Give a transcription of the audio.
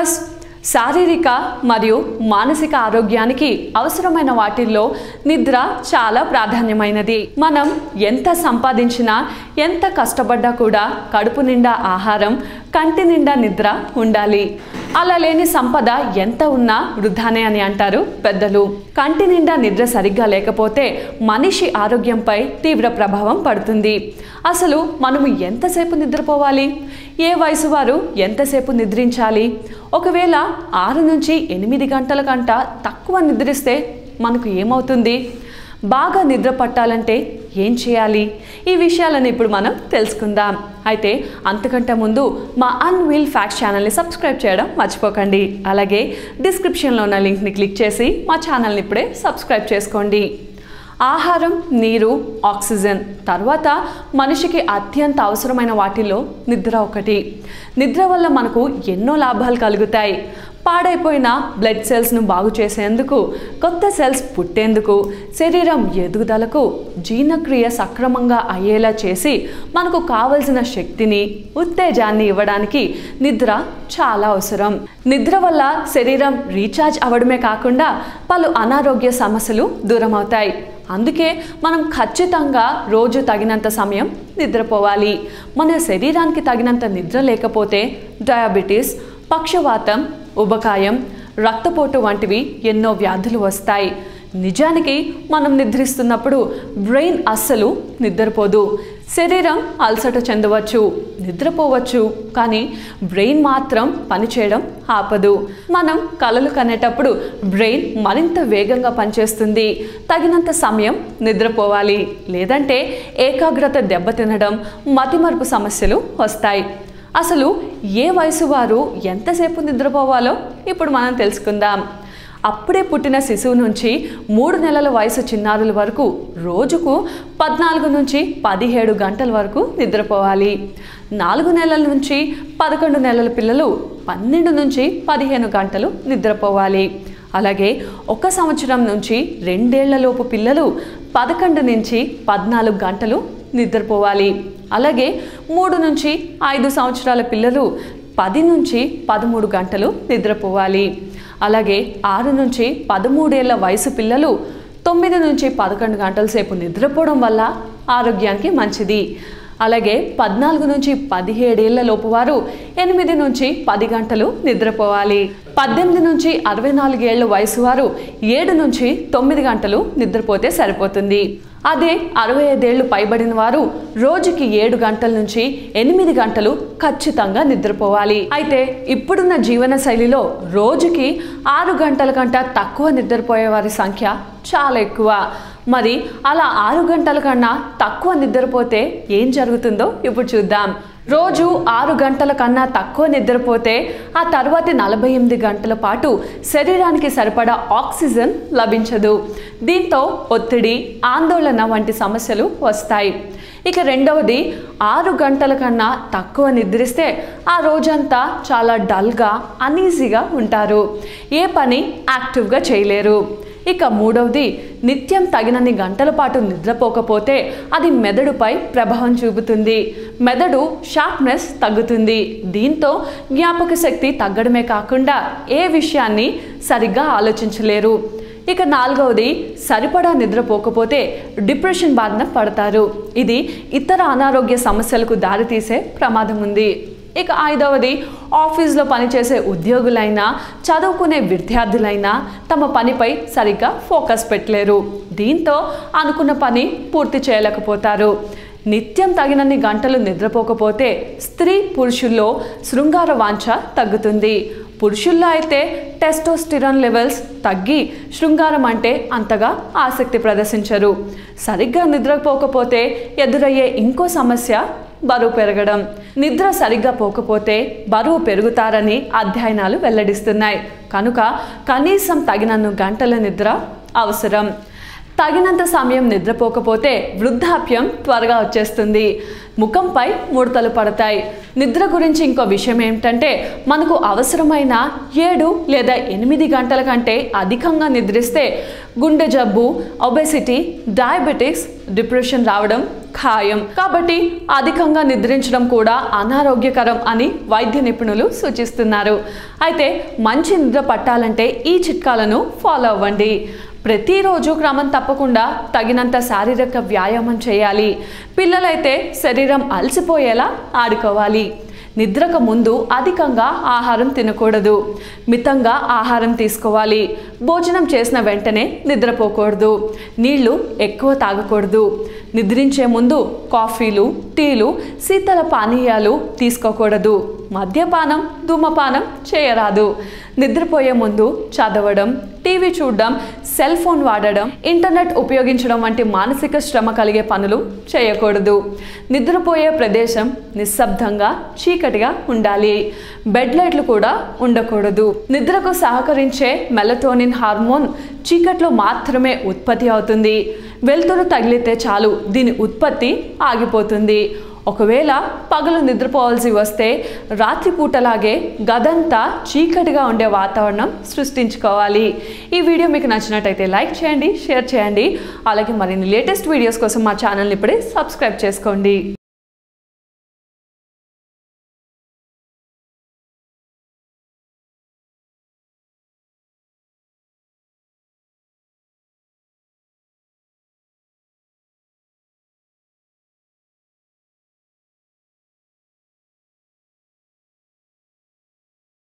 Focus శారీరక మరియు మానసిక ఆరోగ్యానికి అవసరమైన వాటిల్లో నిద్ర చాలా ప్రాధాన్యమైనది. మనం ఎంత సంపాదించినా ఎంత కష్టపడ్డా కూడా కడుపు నిండా ఆహారం కంటి నిండా నిద్ర ఉండాలి. అలా లేని సంపద ఎంత ఉన్నా వృధానే అని అంటారు పెద్దలు. కంటి నిండా నిద్ర సరిగ్గా లేకపోతే మనిషి ఆరోగ్యంపై తీవ్ర ప్రభావం పడుతుంది. అసలు మనము ఎంతసేపు నిద్రపోవాలి? ఏ వయసు వారు ఎంతసేపు నిద్రించాలి? ఒకవేళ ఆరు నుంచి ఎనిమిది గంటల కంట తక్కువ నిద్రిస్తే మనకు ఏమవుతుంది? బాగా నిద్ర పట్టాలంటే ఏం చేయాలి? ఈ విషయాలను ఇప్పుడు మనం తెలుసుకుందాం. అయితే అంతకంటే ముందు మా అన్వీల్ ఫ్యాక్ట్ ఛానల్ని సబ్స్క్రైబ్ చేయడం మర్చిపోకండి. అలాగే డిస్క్రిప్షన్లో ఉన్న లింక్ని క్లిక్ చేసి మా ఛానల్ని ఇప్పుడే సబ్స్క్రైబ్ చేసుకోండి. ఆహారం నీరు ఆక్సిజన్ తర్వాత మనిషికి అత్యంత అవసరమైన వాటిలో నిద్ర ఒకటి. నిద్ర వల్ల మనకు ఎన్నో లాభాలు కలుగుతాయి. పాడైపోయిన బ్లడ్ సెల్స్ను బాగు చేసేందుకు కొత్త సెల్స్ పుట్టేందుకు శరీరం ఎదుగుదలకు జీర్ణక్రియ సక్రమంగా అయ్యేలా చేసి మనకు కావలసిన శక్తిని ఉత్తేజాన్ని ఇవ్వడానికి నిద్ర చాలా అవసరం. నిద్ర వల్ల శరీరం రీఛార్జ్ అవ్వడమే కాకుండా పలు అనారోగ్య సమస్యలు దూరం అవుతాయి అందుకే మనం ఖచ్చితంగా రోజు తగినంత సమయం నిద్రపోవాలి. మన శరీరానికి తగినంత నిద్ర లేకపోతే డయాబెటీస్ పక్షవాతం ఉబకాయం రక్తపోటు వంటివి ఎన్నో వ్యాధులు వస్తాయి. నిజానికి మనం నిద్రిస్తున్నప్పుడు బ్రెయిన్ అస్సలు నిద్రపోదు. శరీరం అలసట చెందవచ్చు నిద్రపోవచ్చు కానీ బ్రెయిన్ మాత్రం పనిచేయడం ఆపదు. మనం కలలు కనేటప్పుడు బ్రెయిన్ మరింత వేగంగా పనిచేస్తుంది. తగినంత సమయం నిద్రపోవాలి. లేదంటే ఏకాగ్రత దెబ్బతినడం మతిమరుపు సమస్యలు వస్తాయి. అసలు ఏ వయసు వారు ఎంతసేపు నిద్రపోవాలో ఇప్పుడు మనం తెలుసుకుందాం. అప్పుడే పుట్టిన శిశువు నుంచి మూడు నెలల వయసు చిన్నారుల వరకు రోజుకు పద్నాలుగు నుంచి పదిహేడు గంటల వరకు నిద్రపోవాలి. నాలుగు నెలల నుంచి పదకొండు నెలల పిల్లలు పన్నెండు నుంచి పదిహేను గంటలు నిద్రపోవాలి. అలాగే ఒక సంవత్సరం నుంచి రెండేళ్ళలోపు పిల్లలు పదకొండు నుంచి పద్నాలుగు గంటలు నిద్రపోవాలి. అలాగే మూడు నుంచి ఐదు సంవత్సరాల పిల్లలు పది నుంచి పదమూడు గంటలు నిద్రపోవాలి. అలాగే ఆరు నుంచి పదమూడేళ్ళ వయసు పిల్లలు తొమ్మిది నుంచి పదకొండు గంటల సేపు నిద్రపోవడం వల్ల ఆరోగ్యానికి మంచిది. అలాగే పద్నాలుగు నుంచి పదిహేడేళ్ళ లోపు వారు ఎనిమిది నుంచి పది గంటలు నిద్రపోవాలి. పద్దెనిమిది నుంచి అరవై నాలుగేళ్ళ వయసు వారు ఏడు నుంచి తొమ్మిది గంటలు నిద్రపోతే సరిపోతుంది. అదే అరవై ఐదేళ్ళు పైబడిన వారు రోజుకి ఏడు గంటల నుంచి ఎనిమిది గంటలు ఖచ్చితంగా నిద్రపోవాలి. అయితే ఇప్పుడున్న జీవన శైలిలో రోజుకి ఆరు గంటల కంట తక్కువ నిద్రపోయే వారి సంఖ్య చాలా ఎక్కువ. మరి అలా ఆరు గంటల కన్నా తక్కువ నిద్రపోతే ఏం జరుగుతుందో ఇప్పుడు చూద్దాం. రోజు ఆరు గంటల కన్నా తక్కువ నిద్రపోతే ఆ తర్వాతి నలభై ఎనిమిది గంటల పాటు శరీరానికి సరిపడా ఆక్సిజన్ లభించదు. దీంతో ఒత్తిడి ఆందోళన వంటి సమస్యలు వస్తాయి. ఇక రెండవది ఆరు గంటల కన్నా తక్కువ నిద్రిస్తే ఆ రోజంతా చాలా డల్గా అనీజీగా ఉంటారు. ఏ పని యాక్టివ్గా చేయలేరు. ఇక మూడవది నిత్యం తగినన్ని గంటల పాటు నిద్రపోకపోతే అది మెదడుపై ప్రభావం చూపుతుంది. మెదడు షార్ప్నెస్ తగ్గుతుంది. దీంతో జ్ఞాపక శక్తి తగ్గడమే కాకుండా ఏ విషయాన్ని సరిగ్గా ఆలోచించలేరు. ఇక నాలుగవది సరిపడా నిద్రపోకపోతే డిప్రెషన్ బారిన పడతారు. ఇది ఇతర అనారోగ్య సమస్యలకు దారితీసే ప్రమాదం ఉంది. ఇక ఐదవది ఆఫీస్లో పనిచేసే ఉద్యోగులైనా చదువుకునే విద్యార్థులైనా తమ పనిపై సరిగ్గా ఫోకస్ పెట్టలేరు. దీంతో అనుకున్న పని పూర్తి చేయలేకపోతారు. నిత్యం తగినన్ని గంటలు నిద్రపోకపోతే స్త్రీ పురుషుల్లో శృంగార వాంఛ తగ్గుతుంది. పురుషుల్లో అయితే టెస్టోస్టిరాన్ లెవెల్స్ తగ్గి శృంగారం అంటే అంతగా ఆసక్తి ప్రదర్శించరు. సరిగ్గా నిద్రపోకపోతే ఎదురయ్యే ఇంకో సమస్య బరువు పెరగడం. నిద్ర సరిగ్గా పోకపోతే బరువు పెరుగుతారని అధ్యయనాలు వెల్లడిస్తున్నాయి. కనుక కనీసం తగినన్న గంటల నిద్ర అవసరం. తగినంత సమయం నిద్రపోకపోతే వృద్ధాప్యం త్వరగా వచ్చేస్తుంది. ముఖంపై ముడతలు పడతాయి. నిద్ర గురించి ఇంకో విషయం ఏమిటంటే మనకు అవసరమైన ఏడు లేదా ఎనిమిది గంటల కంటే అధికంగా నిద్రిస్తే గుండె జబ్బు ఒబెసిటీ డయాబెటిక్స్ డిప్రెషన్ రావడం ఖాయం. కాబట్టి అధికంగా నిద్రించడం కూడా అనారోగ్యకరం అని వైద్య నిపుణులు సూచిస్తున్నారు. అయితే మంచి నిద్ర పట్టాలంటే ఈ చిట్కాలను ఫాలో అవ్వండి. ప్రతిరోజు క్రమం తప్పకుండా తగినంత శారీరక వ్యాయామం చేయాలి. పిల్లలైతే శరీరం అలసిపోయేలా ఆడుకోవాలి. నిద్రకు ముందు అధికంగా ఆహారం తినకూడదు. మితంగా ఆహారం తీసుకోవాలి. భోజనం చేసిన వెంటనే నిద్రపోకూడదు. నీళ్ళు ఎక్కువ తాగకూడదు. నిద్రించే ముందు కాఫీలు టీలు శీతల పానీయాలు తీసుకోకూడదు. మద్యపానం ధూమపానం చేయరాదు. నిద్రపోయే ముందు చదవడం టీవీ చూడడం సెల్ ఫోన్ వాడడం ఇంటర్నెట్ ఉపయోగించడం వంటి మానసిక శ్రమ కలిగే పనులు చేయకూడదు. నిద్రపోయే ప్రదేశం నిశ్శబ్దంగా చీకటిగా ఉండాలి. బెడ్ లైట్లు కూడా ఉండకూడదు. నిద్రకు సహకరించే మెలటోనిన్ మెలటోనిన్ హార్మోన్ చీకట్లో మాత్రమే ఉత్పత్తి అవుతుంది. వెలుతురు తగిలితే చాలు దీని ఉత్పత్తి ఆగిపోతుంది. ఒకవేళ పగలు నిద్రపోవాల్సి వస్తే రాత్రిపూటలాగే గదంతా చీకటిగా ఉండే వాతావరణం సృష్టించుకోవాలి. ఈ వీడియో మీకు నచ్చినట్టయితే లైక్ చేయండి షేర్ చేయండి. అలాగే మరిన్ని లేటెస్ట్ వీడియోస్ కోసం మా ఛానల్ని ఇప్పుడే సబ్స్క్రైబ్ చేసుకోండి.